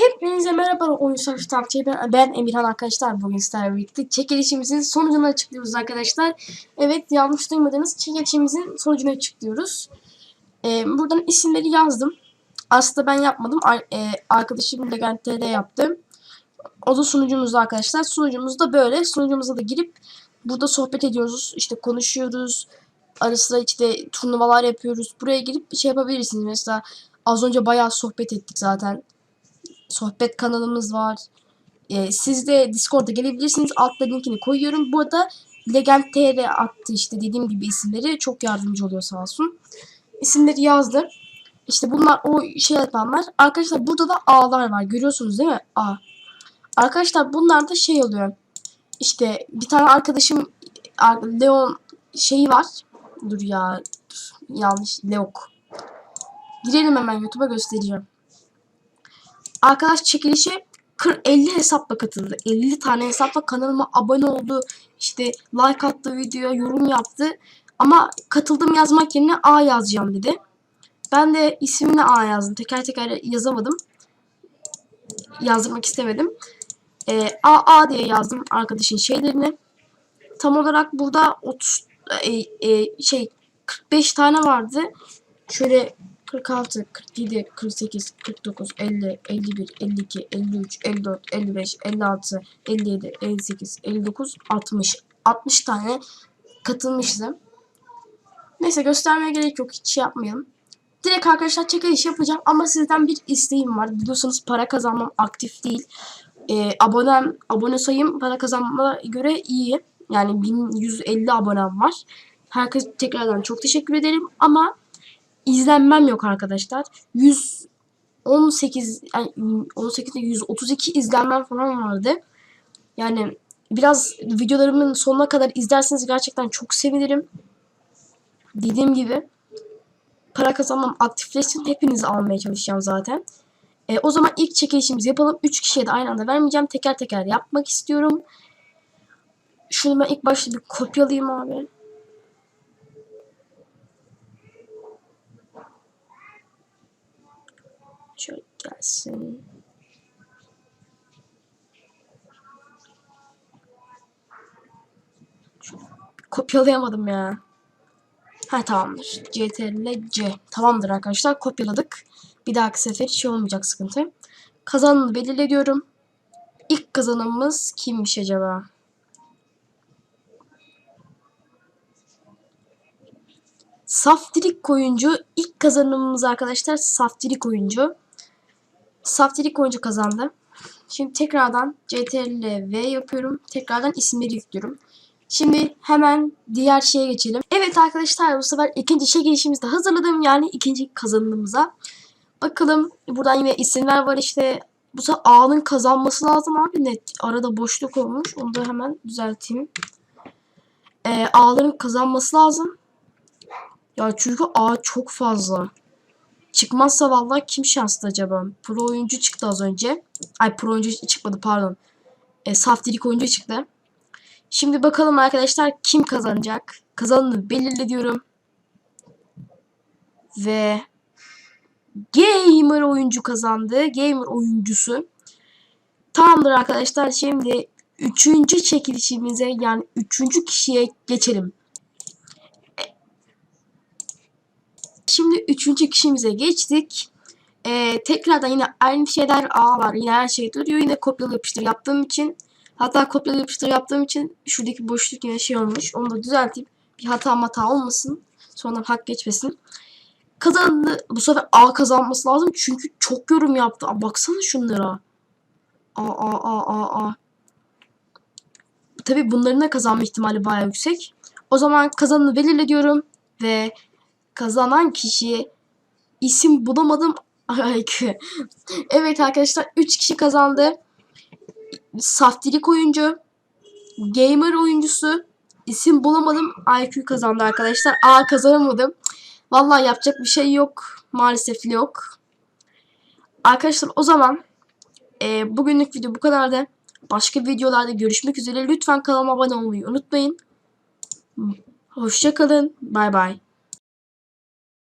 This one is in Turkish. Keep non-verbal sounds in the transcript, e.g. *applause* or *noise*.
Hepinize merhaba oyun sonuç takipçi ben, ben Emirhan arkadaşlar bugün sizlerle birlikte çekilişimizin sonucunu açıklıyoruz arkadaşlar. Evet yanlış duymadınız çekilişimizin sonucunu açıklıyoruz. Ee, buradan isimleri yazdım. Aslında ben yapmadım. Ar e, arkadaşım Legent'te yaptı. O da sunucumuz arkadaşlar. Sunucumuz da böyle. Sunucumuza da girip burada sohbet ediyoruz. işte konuşuyoruz. Ara sıra işte turnuvalar yapıyoruz. Buraya girip şey yapabilirsiniz. Mesela az önce bayağı sohbet ettik zaten sohbet kanalımız var. Ee, siz de Discord'a gelebilirsiniz. Altta linkini koyuyorum. Burada Legend TR attı işte dediğim gibi isimleri. Çok yardımcı oluyor sağ olsun. İsimleri yazdı. İşte bunlar o şey yapanlar. Arkadaşlar burada da A'lar var. Görüyorsunuz değil mi? A. Arkadaşlar bunlar da şey oluyor. İşte bir tane arkadaşım Leon şeyi var. Dur ya. Dur, yanlış. Leok. Girelim hemen YouTube'a göstereceğim. Arkadaş çekilişe 40 50 hesapla katıldı. 50 tane hesapla kanalıma abone oldu. İşte like attı videoya, yorum yaptı. Ama katıldım yazmak yerine A yazacağım dedi. Ben de ismini A yazdım. Teker teker yazamadım. Yazdırmak istemedim. Ee, A A diye yazdım arkadaşın şeylerini. Tam olarak burada 30 e, e, şey 45 tane vardı. Şöyle 46, 47, 48, 49, 50, 51, 52, 53, 54, 55, 56, 57, 58, 59, 60. 60 tane katılmıştı. Neyse göstermeye gerek yok. Hiç şey yapmayalım. Direkt arkadaşlar çekiliş yapacağım ama sizden bir isteğim var. Biliyorsanız para kazanmam aktif değil. Ee, abonem, abone sayım para kazanmama göre iyi. Yani 1150 abonem var. Herkes tekrardan çok teşekkür ederim ama izlenmem yok arkadaşlar. 118 yani 18'de 132 izlenmem falan vardı. Yani biraz videolarımın sonuna kadar izlerseniz gerçekten çok sevinirim. Dediğim gibi para kazanmam aktifleşsin. Hepinizi almaya çalışacağım zaten. E, o zaman ilk çekilişimizi yapalım. 3 kişiye de aynı anda vermeyeceğim. Teker teker yapmak istiyorum. Şunu ben ilk başta bir kopyalayayım abi. Şöyle gelsin. Kopyalayamadım ya. Ha tamamdır. CTRL C. Tamamdır arkadaşlar. Kopyaladık. Bir dahaki sefer hiç şey olmayacak sıkıntı. Kazananı belirle diyorum. İlk kazanımız kimmiş acaba? Saftirik oyuncu ilk kazanımımız arkadaşlar Saftirik oyuncu. Saftirik oyuncu kazandı. Şimdi tekrardan CTRL V yapıyorum. Tekrardan isimleri yüklüyorum. Şimdi hemen diğer şeye geçelim. Evet arkadaşlar bu sefer ikinci şey gelişimizde hazırladım. Yani ikinci kazanımımıza. Bakalım buradan yine isimler var işte. Bu sefer A'nın kazanması lazım abi. Net arada boşluk olmuş. Onu da hemen düzelteyim. Ee, A'ların kazanması lazım. Ya çünkü A çok fazla. Çıkmazsa vallahi kim şanslı acaba? Pro oyuncu çıktı az önce. Ay pro oyuncu çıkmadı pardon. E, saftirik oyuncu çıktı. Şimdi bakalım arkadaşlar kim kazanacak? Kazanını belirle diyorum. Ve gamer oyuncu kazandı. Gamer oyuncusu. Tamamdır arkadaşlar. Şimdi üçüncü çekilişimize yani üçüncü kişiye geçelim. Şimdi üçüncü kişimize geçtik. Ee, tekrardan yine aynı şeyler A var. Yine her şey duruyor. Yine kopyala yapıştır yaptığım için. Hatta kopyala yapıştır yaptığım için şuradaki boşluk yine şey olmuş. Onu da düzeltip bir hata hata olmasın. Sonradan hak geçmesin. Kazandı. Bu sefer A kazanması lazım. Çünkü çok yorum yaptı. Aa, baksana şunlara. A A A A A. Tabi bunların da kazanma ihtimali bayağı yüksek. O zaman kazanını belirle diyorum. Ve kazanan kişi isim bulamadım. *laughs* evet arkadaşlar 3 kişi kazandı. Saftirik oyuncu, gamer oyuncusu, isim bulamadım. IQ kazandı arkadaşlar. A kazanamadım. Vallahi yapacak bir şey yok. Maalesef yok. Arkadaşlar o zaman e, bugünlük video bu kadardı. Başka videolarda görüşmek üzere. Lütfen kanalıma abone olmayı unutmayın. Hoşçakalın. Bay bay.